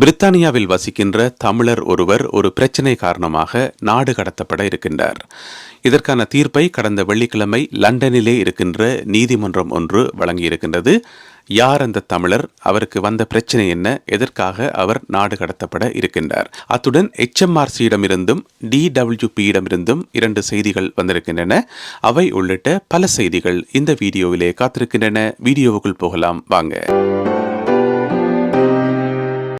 பிரித்தானியாவில் வசிக்கின்ற தமிழர் ஒருவர் ஒரு பிரச்சினை காரணமாக நாடு கடத்தப்பட இருக்கின்றார். இதற்கான தீர்ப்பை கடந்த வெள்ளிக்கிழமை லண்டனிலே இருக்கின்ற நீதிமன்றம் ஒன்று வழங்கியிருக்கின்றது. யார் அந்த தமிழர்? அவருக்கு வந்த பிரச்சனை என்ன? எதற்காக அவர் நாடு கடத்தப்பட இருக்கின்றார்? அத்துடன் HMRC-யிடமிருந்தும் டிடபிள்யூபியிடமிருந்தும் இரண்டு செய்திகள் வந்திருக்கின்றன. அவை உள்ளிட்ட பல செய்திகள் இந்த வீடியோவிலே காத்திருக்கின்றன. வீடியோவுக்குள் போகலாம். வாங்க.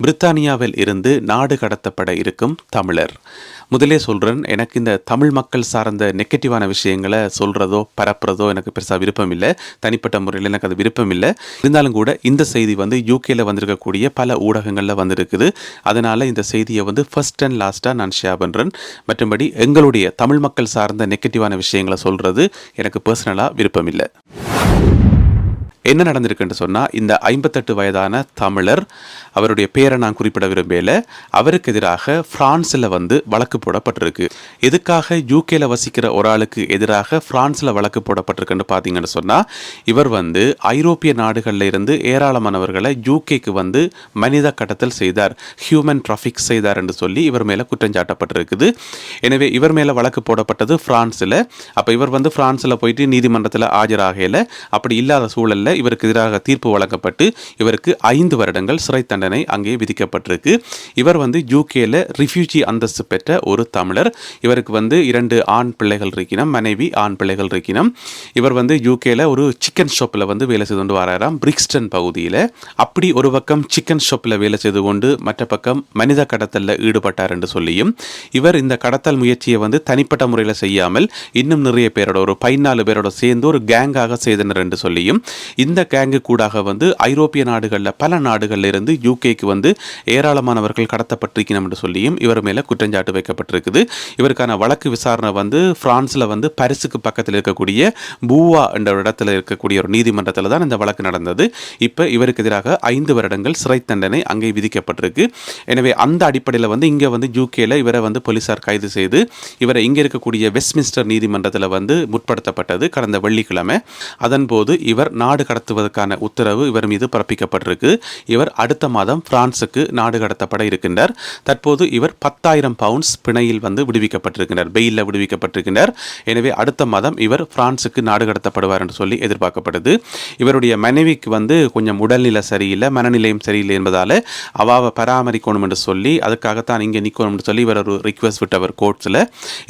பிரித்தானியாவில் இருந்து நாடு கடத்தப்பட இருக்கும் தமிழர். முதலே சொல்கிறேன் எனக்கு இந்த தமிழ் மக்கள் சார்ந்த நெகட்டிவான விஷயங்களை சொல்கிறதோ பரப்புறதோ எனக்கு பெருசாக விருப்பம் இல்லை தனிப்பட்ட முறையில் எனக்கு அது விருப்பம் இல்லை இருந்தாலும் கூட இந்த செய்தி வந்து யூகேல வந்திருக்கக்கூடிய பல ஊடகங்களில் வந்திருக்குது. அதனால் இந்த செய்தியை வந்து ஃபர்ஸ்ட் அண்ட் லாஸ்ட்டாக நான் ஷேர் பண்ணுறேன் மற்றபடி எங்களுடைய தமிழ் மக்கள் சார்ந்த நெகட்டிவான விஷயங்களை சொல்கிறது எனக்கு பர்சனலாக விருப்பம் இல்லை என்ன நடந்திருக்குன்னு சொன்னால் இந்த ஐம்பத்தெட்டு வயதான தமிழர் அவருடைய பேரை நான் குறிப்பிட விரும்பல அவருக்கு எதிராக பிரான்ஸில் வந்து வழக்கு போடப்பட்டிருக்கு. எதுக்காக யூகேல வசிக்கிற ஒரு ஆளுக்கு எதிராக பிரான்ஸில் வழக்கு போடப்பட்டிருக்குன்னு பார்த்தீங்கன்னு சொன்னால் இவர் வந்து ஐரோப்பிய நாடுகளில் இருந்து ஏராளமானவர்களை யூகேக்கு வந்து மனித கடத்தல் செய்தார் ஹியூமன் டிராஃபிக் செய்தார் என்று சொல்லி இவர் மேலே குற்றஞ்சாட்டப்பட்டிருக்குது எனவே இவர் மேலே வழக்கு போடப்பட்டது பிரான்ஸில் அப்போ இவர் வந்து பிரான்ஸில் போயிட்டு நீதிமன்றத்தில் ஆஜராகையில் அப்படி இல்லாத சூழலில் இவருக்கு எதிராக தீர்ப்பு வழங்கப்பட்டு இவருக்கு ஐந்து வருடங்கள் சிறை தண்டனை அங்கே விதிக்கப்பட்டிருக்கு. இவர் வந்து யூகேல ரிஃப்யூஜி அந்தஸ்து பெற்ற ஒரு தமிழர். இவருக்கு வந்து இரண்டு ஆண் பிள்ளைகள் இருக்கினம் மனைவி ஆண் பிள்ளைகள் இருக்கினம். இவர் வந்து யூகேல ஒரு சிக்கன் ஷாப்பில் வந்து வேலை செய்து கொண்டு வராராம் பிரிக்ஸ்டன் பகுதியில். அப்படி ஒரு பக்கம் சிக்கன் ஷாப்பில் வேலை செய்து கொண்டு மற்ற பக்கம் மனித கடத்தலில் ஈடுபட்டார் என்று சொல்லியும் இவர் இந்த கடத்தல் முயற்சியை வந்து தனிப்பட்ட முறையில் செய்யாமல் இன்னும் நிறைய பேரோட ஒரு பதினாலு பேரோட சேர்ந்து ஒரு கேங்காக செய்தனர் என்று சொல்லியும் இந்த கேங்கு கூடாக வந்து ஐரோப்பிய நாடுகளில் பல நாடுகளில் இருந்து யூகேக்கு வந்து ஏராளமானவர்கள் கடத்தப்பட்டிருக்கணும் என்று சொல்லியும் இவர் மேலே குற்றஞ்சாட்டு வைக்கப்பட்டிருக்குது. இவருக்கான வழக்கு விசாரணை வந்து பிரான்ஸில் வந்து பரிசுக்கு பக்கத்தில் இருக்கக்கூடிய பூவா என்ற இடத்துல இருக்கக்கூடிய ஒரு நீதிமன்றத்தில் தான் இந்த வழக்கு நடந்தது. இப்போ இவருக்கு எதிராக ஐந்து வருடங்கள் சிறை தண்டனை அங்கே விதிக்கப்பட்டிருக்கு. எனவே அந்த அடிப்படையில் வந்து இங்கே வந்து யூகேல இவரை வந்து போலீசார் கைது செய்து இவரை இங்கே இருக்கக்கூடிய வெஸ்ட்மின்ஸ்டர் நீதிமன்றத்தில் வந்து முற்படுத்தப்பட்டது கடந்த வெள்ளிக்கிழமை. அதன்போது இவர் நாடு கடத்துவதற்கான உத்தரவு இவர் மீது பிறப்பிக்கப்பட்டிருக்கு. இவர் அடுத்த மாதம் பிரான்சுக்கு நாடு கடத்தப்பட இருக்கின்றார். தற்போது இவர் பத்தாயிரம் பவுண்ட்ஸ் பிணையில் வந்து விடுவிக்கப்பட்டிருக்கின்றார். பெயிலில் விடுவிக்கப்பட்டிருக்கின்றார். எனவே அடுத்த மாதம் இவர் பிரான்சுக்கு நாடு கடத்தப்படுவார் என்று சொல்லி எதிர்பார்க்கப்படுது. இவருடைய மனைவிக்கு வந்து கொஞ்சம் உடல்நிலை சரியில்லை மனநிலையும் சரியில்லை என்பதால் அவாவை பராமரிக்கணும் என்று சொல்லி அதுக்காகத்தான் இங்கே நிற்கணும் என்று சொல்லி இவர் ஒரு ரிக்வஸ்ட் விட்டவர் கோர்ட்ஸில்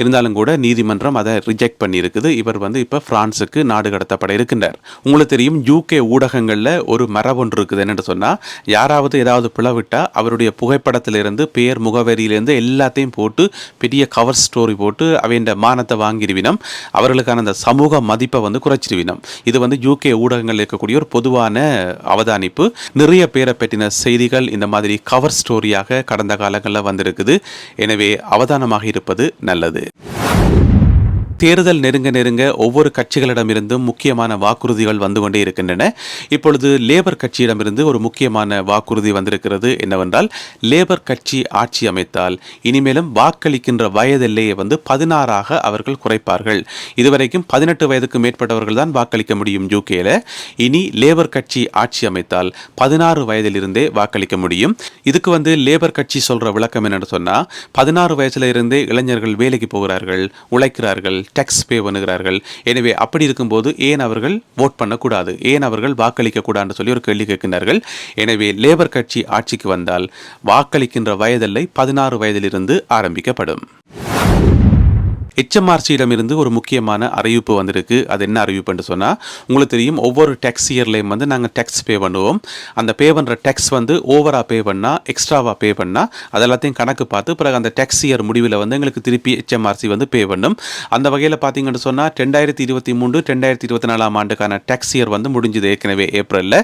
இருந்தாலும் கூட நீதிமன்றம் அதை ரிஜெக்ட் பண்ணியிருக்குது. இவர் வந்து இப்போ பிரான்சுக்கு நாடு கடத்தப்பட இருக்கின்றார். உங்களுக்கு தெரியும் யூகே ஊடகங்களில் ஒரு மரபொன்று இருக்குது. என்னென்னு சொன்னால் யாராவது ஏதாவது பிளவிட்டா அவருடைய புகைப்படத்திலிருந்து பேர் முகவரியிலேருந்து எல்லாத்தையும் போட்டு பெரிய கவர் ஸ்டோரி போட்டு அவையின் மானத்தை வாங்கிடுவினம். அவர்களுக்கான அந்த சமூக மதிப்பை வந்து குறைச்சிடுவினம். இது வந்து யூகே ஊடகங்களில் இருக்கக்கூடிய ஒரு பொதுவான அவதானிப்பு. நிறைய பேரை பற்றின செய்திகள் இந்த மாதிரி கவர் ஸ்டோரியாக கடந்த காலங்களில் வந்திருக்குது. எனவே அவதானமாக இருப்பது நல்லது. தேர்தல் நெருங்க நெருங்க ஒவ்வொரு கட்சிகளிடமிருந்தும் முக்கியமான வாக்குறுதிகள் வந்து கொண்டே இருக்கின்றன. இப்பொழுது லேபர் கட்சியிடமிருந்து ஒரு முக்கியமான வாக்குறுதி வந்திருக்கிறது என்னவென்றால் லேபர் கட்சி ஆட்சி அமைத்தால் இனிமேலும் வாக்களிக்கின்ற வயதெல்லையை வந்து பதினாறாக அவர்கள் குறைப்பார்கள். இதுவரைக்கும் பதினெட்டு வயதுக்கு மேற்பட்டவர்கள் தான் வாக்களிக்க முடியும் யூகேல இனி லேபர் கட்சி ஆட்சி அமைத்தால் பதினாறு வயதிலிருந்தே வாக்களிக்க முடியும். இதுக்கு வந்து லேபர் கட்சி சொல்ற விளக்கம் என்னன்னு சொன்னா பதினாறு வயசுல இருந்தே இளைஞர்கள் வேலைக்கு போகிறார்கள் உழைக்கிறார்கள் டேக்ஸ் பே பண்ணுகிறார்கள். எனவே அப்படி இருக்கும்போது ஏன் அவர்கள் ஓட் பண்ணக்கூடாது? ஏன் அவர்கள் வாக்களிக்க கூடாதுன்னு சொல்லி ஒரு கேள்வி கேட்கின்றார்கள். எனவே லேபர் கட்சி ஆட்சிக்கு வந்தால் வாக்களிக்கின்ற வயதெல்லை பதினாறு வயதிலிருந்து ஆரம்பிக்கப்படும். ஹெச்எம்ஆர்சியிடமிருந்து ஒரு முக்கியமான அறிவிப்பு வந்திருக்கு. அது என்ன அறிவிப்புன்னு சொன்னால் உங்களுக்கு தெரியும் ஒவ்வொரு டேக்ஸ் இயர்லேயும் வந்து நாங்கள் டேக்ஸ் பே பண்ணுவோம். அந்த பே பண்ணுற டேக்ஸ் வந்து ஓவராக பே பண்ணால் எக்ஸ்ட்ராவாக பே பண்ணால் அதெல்லாத்தையும் கணக்கு பார்த்து பிறகு அந்த டேக்ஸ் இயர் முடிவில் வந்து எங்களுக்கு திருப்பி ஹெச்எம்ஆர்சி வந்து பே பண்ணும். அந்த வகையில் பார்த்தீங்கன்னு சொன்னால் ரெண்டாயிரத்தி இருபத்தி மூன்று ரெண்டாயிரத்தி இருபத்தி நாலாம் ஆண்டுக்கான டேக்ஸ் இயர் வந்து முடிஞ்சது ஏற்கனவே ஏப்ரலில்.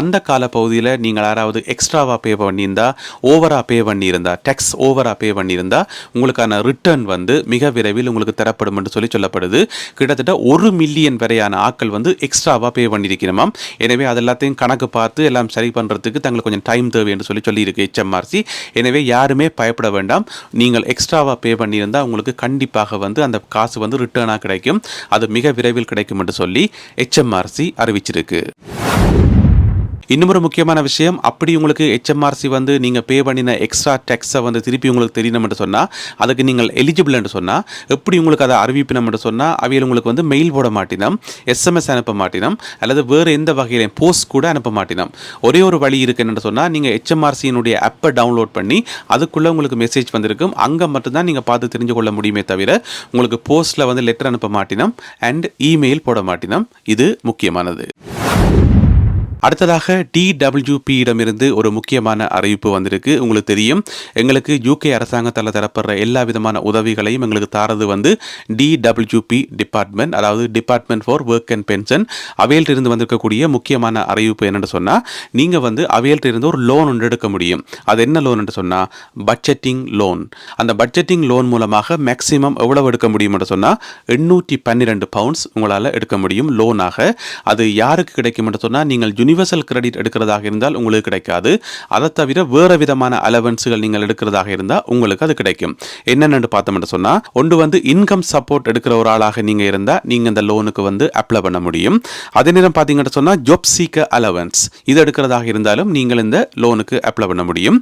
அந்த கால பகுதியில் நீங்கள் யாராவது எக்ஸ்ட்ராவாக பே பண்ணியிருந்தா ஓவராக பே பண்ணியிருந்தா டேக்ஸ் ஓவராக பே பண்ணியிருந்தா உங்களுக்கான ரிட்டர்ன் வந்து மிக விரைவில் உங்களுக்கு தரப்படும் என்று சொல்லி சொல்லப்படுது. கிட்டத்தட்ட ஒரு மில்லியன் வரையான ஆட்கள் வந்து எக்ஸ்ட்ராவாக பே பண்ணியிருக்கிறோமாம் எனவே அது எல்லாத்தையும் கணக்கு பார்த்து எல்லாம் சரி பண்ணுறதுக்கு தங்களுக்கு கொஞ்சம் டைம் தேவை என்று சொல்லி சொல்லியிருக்கு ஹெச்எம்ஆர்சி எனவே யாருமே பயப்பட வேண்டாம். நீங்கள் எக்ஸ்ட்ராவாக பே பண்ணியிருந்தால் உங்களுக்கு கண்டிப்பாக வந்து அந்த காசு வந்து ரிட்டர்னாக கிடைக்கும். அது மிக விரைவில் கிடைக்கும் என்று சொல்லி ஹெச்எம்ஆர்சி அறிவிச்சிருக்கு. இன்னொரு முக்கியமான விஷயம் அப்படி உங்களுக்கு ஹெச்எம்ஆர்சி வந்து நீங்கள் பே பண்ணின எக்ஸ்ட்ரா டேக்ஸை வந்து திருப்பி உங்களுக்கு தெரியணும்னு சொன்னால் அதுக்கு நீங்கள் எலிஜிபிள் என்று சொன்னால் எப்படி உங்களுக்கு அதை அறிவிப்பினம்னு சொன்னால் அவையில் உங்களுக்கு வந்து மெயில் போட மாட்டினோம் எஸ்எம்எஸ் அனுப்ப மாட்டினோம் அல்லது வேறு எந்த வகையிலையும் போஸ்ட் கூட அனுப்ப மாட்டினோம். ஒரே ஒரு வழி இருக்குன்னு சொன்னால் நீங்கள் ஹெச்எம்ஆர்சியினுடைய ஆப்பை டவுன்லோட் பண்ணி அதுக்குள்ளே உங்களுக்கு மெசேஜ் வந்திருக்கும். அங்கே மட்டும்தான் நீங்கள் பார்த்து தெரிஞ்சு கொள்ள முடியுமே தவிர உங்களுக்கு போஸ்ட்டில் வந்து லெட்டர் அனுப்ப மாட்டினோம் அண்ட் இமெயில் போட மாட்டினோம். இது முக்கியமானது. அடுத்ததாக டிடபிள்யூபியிடமிருந்து ஒரு முக்கியமான அறிவிப்பு வந்திருக்கு. உங்களுக்கு தெரியும் எங்களுக்கு யூகே அரசாங்கத்தால் தரப்படுற எல்லா விதமான உதவிகளையும் எங்களுக்கு தாரது வந்து டிடபிள்யூபி டிபார்ட்மெண்ட் அதாவது department for work and pension அவையிலிருந்து வந்திருக்கக்கூடிய முக்கியமான அறிவிப்பு என்னென்னு சொன்னால் நீங்கள் வந்து அவையிலிருந்து இருந்து ஒரு லோன் ஒன்று எடுக்க முடியும். அது என்ன லோன் என்று சொன்னால் பட்ஜெட்டிங் லோன் அந்த பட்ஜெட்டிங் லோன் மூலமாக மேக்ஸிமம் எவ்வளவு எடுக்க முடியும் என்று சொன்னால் எண்ணூற்றி பன்னிரெண்டு பவுண்ட்ஸ் உங்களால் எடுக்க முடியும் லோனாக அது யாருக்கு கிடைக்கும் என்று சொன்னால் நீங்கள் யூனிவர்சல் கிரெடிட் எடுக்கிறதாக இருந்தால் உங்களுக்கு கிடைக்காது. அதை தவிர வேறு விதமான அலவன்ஸுகள் நீங்கள் எடுக்கிறதாக இருந்தால் உங்களுக்கு அது கிடைக்கும். என்னென்னு பார்த்தோம்னு சொன்னால் ஒன்று வந்து இன்கம் சப்போர்ட் எடுக்கிற ஒரு ஆளாக நீங்கள் இருந்தால் நீங்கள் இந்த லோனுக்கு வந்து அப்ளை பண்ண முடியும். அதே நேரம் பார்த்தீங்கன்னு சொன்னால் ஜாப் சீக்க அலவன்ஸ் இது எடுக்கிறதாக இருந்தாலும் நீங்கள் இந்த லோனுக்கு அப்ளை பண்ண முடியும்.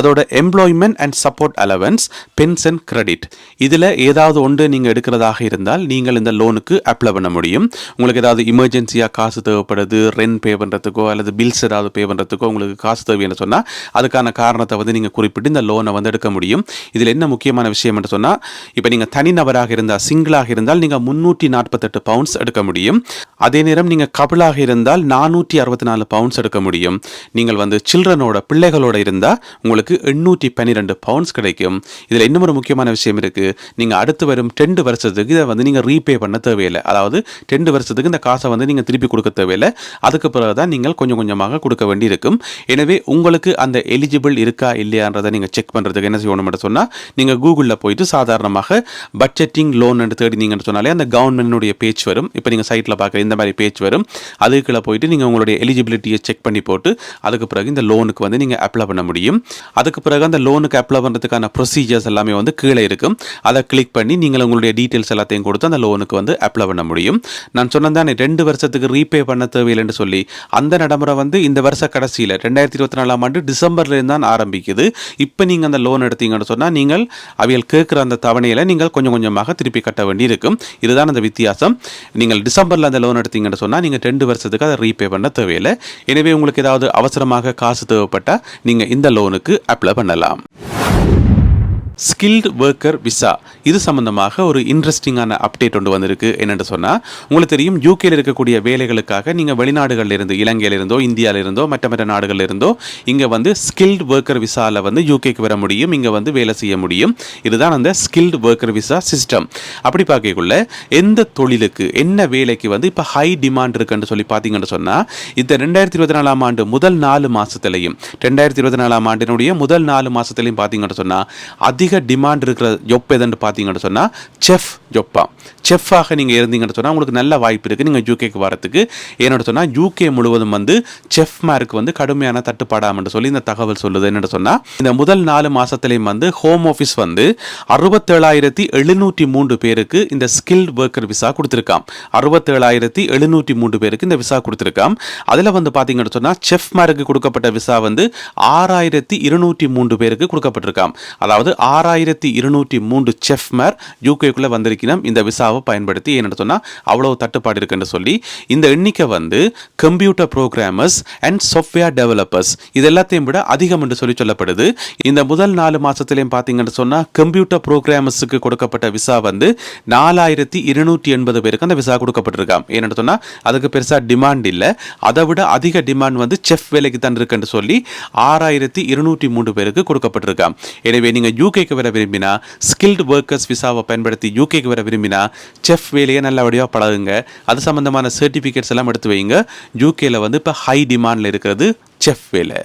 அதோட employment and support allowance pension credit இதில் ஏதாவது ஒன்று நீங்கள் எடுக்கிறதாக இருந்தால் நீங்கள் இந்த லோனுக்கு அப்ளை பண்ண முடியும். உங்களுக்கு ஏதாவது இமர்ஜென்சியாக காசு தேவைப்படுது ரெண்ட் பே பண்ணுறதுக்கு பண்ணுறதுக்கோ அல்லது பில்ஸ் ஏதாவது பே பண்ணுறதுக்கோ உங்களுக்கு காசு தேவைன்னு சொன்னால் அதுக்கான காரணத்தை வந்து நீங்கள் குறிப்பிட்டு இந்த லோனை வந்து எடுக்க முடியும். இதில் என்ன முக்கியமான விஷயம் என்று சொன்னால் இப்போ நீங்கள் தனிநபராக இருந்தால் சிங்கிளாக இருந்தால் நீங்கள் முன்னூற்றி நாற்பத்தெட்டு பவுண்ட்ஸ் எடுக்க முடியும். அதே நேரம் நீங்கள் கபிளாக இருந்தால் நானூற்றி அறுபத்தி நாலு பவுண்ட்ஸ் எடுக்க முடியும். நீங்கள் வந்து சில்ட்ரனோட பிள்ளைகளோட இருந்தால் உங்களுக்கு எண்ணூற்றி பன்னிரெண்டு பவுண்ட்ஸ் கிடைக்கும். இதில் இன்னும் ஒரு முக்கியமான விஷயம் இருக்குது நீங்கள் அடுத்து வரும் ரெண்டு வருஷத்துக்கு இதை வந்து நீங்கள் ரீபே பண்ண தேவையில்லை. அதாவது ரெண்டு வருஷத்துக்கு இந்த காசை வந்து நீங்கள் திருப்பி கொடுக்க தேவையில்லை. அதுக்கு பிறகு தான் நீங்கள் கொஞ்சம் கொஞ்சமாக கொடுக்க வேண்டியிருக்கும். எனவே உங்களுக்கு அந்த எலிஜிபிள் இருக்கா இல்லையான்றதை நீங்கள் செக் பண்ணுறதுக்கு என்ன செய்யணும் சொன்னால் நீங்கள் கூகுளில் போயிட்டு சாதாரணமாக பட்ஜெட்டிங் லோன் என்று தேடினீங்கன்னு சொன்னாலே அந்த கவர்மெண்ட்டுடைய பேஜ் வரும். இப்போ நீங்கள் சைட்டில் பார்க்குற இந்த மாதிரி பேஜ் வரும். அதுக்குள்ளே போயிட்டு நீங்கள் உங்களுடைய எலிஜிபிலிட்டியை செக் பண்ணி போட்டு அதுக்கு பிறகு இந்த லோனுக்கு வந்து நீங்கள் அப்ளை பண்ண முடியும். அதுக்கு பிறகு அந்த லோனுக்கு அப்ளை பண்ணுறதுக்கான ப்ரொசீஜர்ஸ் எல்லாமே வந்து கீழே இருக்கும். அதை கிளிக் பண்ணி நீங்கள் உங்களுடைய டீட்டெயில்ஸ் எல்லாத்தையும் கொடுத்து அந்த லோனுக்கு வந்து அப்ளை பண்ண முடியும். நான் சொன்னதானே ரெண்டு வருஷத்துக்கு ரீபே பண்ண தேவையில்லைன்னு சொல்லி அந்த அந்த நடைமுறை வந்து இந்த வருஷ கடைசியில் ரெண்டாயிரத்தி இருபத்தி நாலாம் ஆண்டு டிசம்பர்லேருந்து தான் ஆரம்பிக்குது. இப்போ நீங்கள் அந்த லோன் எடுத்தீங்கன்னு சொன்னால் நீங்கள் அவையில் கேட்குற அந்த தவணையில் நீங்கள் கொஞ்சம் கொஞ்சமாக திருப்பி கட்ட வேண்டி இருக்கும் இதுதான் அந்த வித்தியாசம். நீங்கள் டிசம்பரில் அந்த லோன் எடுத்தீங்கன்னு சொன்னால் நீங்கள் ரெண்டு வருஷத்துக்கு அதை ரீபே பண்ண தேவையில்லை. எனவே உங்களுக்கு ஏதாவது அவசரமாக காசு தேவைப்பட்டால் நீங்கள் இந்த லோனுக்கு அப்ளை பண்ணலாம். ஸ்கில்டு ஒர்க்கர் விசா இது சம்பந்தமாக ஒரு இன்ட்ரெஸ்டிங்கான அப்டேட் ஒன்று வந்திருக்கு. என்னென்னு சொன்னால் உங்களுக்கு தெரியும் யூகேயில் இருக்கக்கூடிய வேலைகளுக்காக நீங்கள் வெளிநாடுகளில் இருந்து இந்தியாவிலிருந்தோ இந்தியாவில இருந்தோ மற்ற மற்ற நாடுகளிலிருந்தோ இங்கே வந்து ஸ்கில்டு ஒர்க்கர் விசாவில் வந்து யூகேக்கு வர முடியும் இங்கே வந்து வேலை செய்ய முடியும். இதுதான் அந்த ஸ்கில்டு ஒர்க்கர் விசா சிஸ்டம் அப்படி பார்க்கக்குள்ள எந்த தொழிலுக்கு என்ன வேலைக்கு வந்து இப்போ ஹை டிமாண்ட் இருக்குன்னு சொல்லி பார்த்தீங்கன்னு சொன்னால் இந்த ரெண்டாயிரத்தி இருபத்தி நாலாம் ஆண்டு முதல் நாலு மாதத்துலையும் ரெண்டாயிரத்தி இருபத்தி நாலாம் ஆண்டினுடைய முதல் நாலு மாதத்துலையும் பார்த்தீங்கன்னு சொன்னால் அதிக அதிக டிமாண்ட் இருக்கிற ஜொப் எதுன்னு பார்த்தீங்கன்னு சொன்னால் செஃப் ஜொப்பா செஃப்பாக நீங்கள் இருந்தீங்கன்னு சொன்னால் உங்களுக்கு நல்ல வாய்ப்பு இருக்குது நீங்கள் யூகேக்கு வரத்துக்கு. என்னோட சொன்னால் யூகே முழுவதும் வந்து செஃப்மாருக்கு வந்து கடுமையான தட்டுப்பாடாமன்று சொல்லி இந்த தகவல் சொல்லுது. என்னென்னு சொன்னால் இந்த முதல் நாலு மாதத்துலேயும் வந்து ஹோம் ஆஃபீஸ் வந்து அறுபத்தேழாயிரத்தி எழுநூற்றி மூன்று பேருக்கு இந்த ஸ்கில்ட் ஒர்க்கர் விசா கொடுத்துருக்காம். அறுபத்தேழாயிரத்தி எழுநூற்றி மூன்று பேருக்கு இந்த விசா கொடுத்துருக்காம். அதில் வந்து பார்த்தீங்கன்னு சொன்னால் செஃப்மாருக்கு கொடுக்கப்பட்ட விசா வந்து ஆறாயிரத்தி இருநூற்றி மூன்று பேருக்கு கொடுக்கப்பட்டிருக்காம். அதாவது ஆறாயிரத்தி இருநூற்றி மூன்று செஃப்மர் யூகேக்குள்ளே வந்திருக்கணும் இந்த விசாவை பயன்படுத்தி என்ன சொன்னால் அவ்வளோ தட்டுப்பாடு இருக்குன்னு சொல்லி இந்த எண்ணிக்கை வந்து computer programmers and software developers இது எல்லாத்தையும் விட அதிகம் என்று சொல்லி சொல்லப்படுது. இந்த முதல் நாலு மாதத்துலேயும் பார்த்தீங்கன்னு சொன்னால் கம்ப்யூட்டர் ப்ரோக்ராமர்ஸுக்கு கொடுக்கப்பட்ட விசா வந்து நாலாயிரத்தி இருநூற்றி எண்பது பேருக்கு அந்த விசா கொடுக்கப்பட்டிருக்காம். ஏன்னு சொன்னால் அதுக்கு பெருசாக டிமாண்ட் இல்லை. அதை விட அதிக டிமாண்ட் வந்து செஃப் வேலைக்கு தான் இருக்குன்னு சொல்லி ஆறாயிரத்தி இருநூற்றி மூன்று பேருக்கு கொடுக்கப்பட்டிருக்காம். எனவே நீங்கள் யூகேக்கு வர விரும்பினா ஸ்கில்டு ஒர்க்கர்ஸ் விசாவை பயன்படுத்தி யூகேக்கு வர விரும்பினா செஃப் வேலையை நல்லபடியாக பழகுங்க. அது சம்மந்தமான சர்டிஃபிகேட்ஸ் எல்லாம் எடுத்து வைங்க. யூகேல வந்து இப்போ ஹை டிமாண்டில் இருக்கிறது செஃப் வேலை.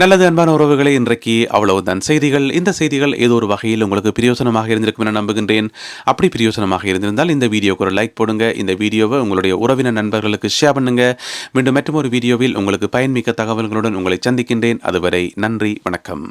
நல்லது அன்பான உறவுகளை இன்றைக்கு அவ்வளவுதான். செய்திகள் இந்த செய்திகள் ஏதோ ஒரு வகையில் உங்களுக்கு பிரயோசனமாக இருந்திருக்கும் என நம்புகின்றேன். அப்படி பிரயோசனமாக இருந்திருந்தால் இந்த வீடியோக்கு ஒரு லைக் போடுங்க. இந்த வீடியோவை உங்களுடைய உறவினர் நண்பர்களுக்கு ஷேர் பண்ணுங்க. மீண்டும் மற்றும் ஒரு வீடியோவில் உங்களுக்கு பயன்மிக்க தகவல்களுடன் உங்களை சந்திக்கின்றேன். அதுவரை நன்றி வணக்கம்.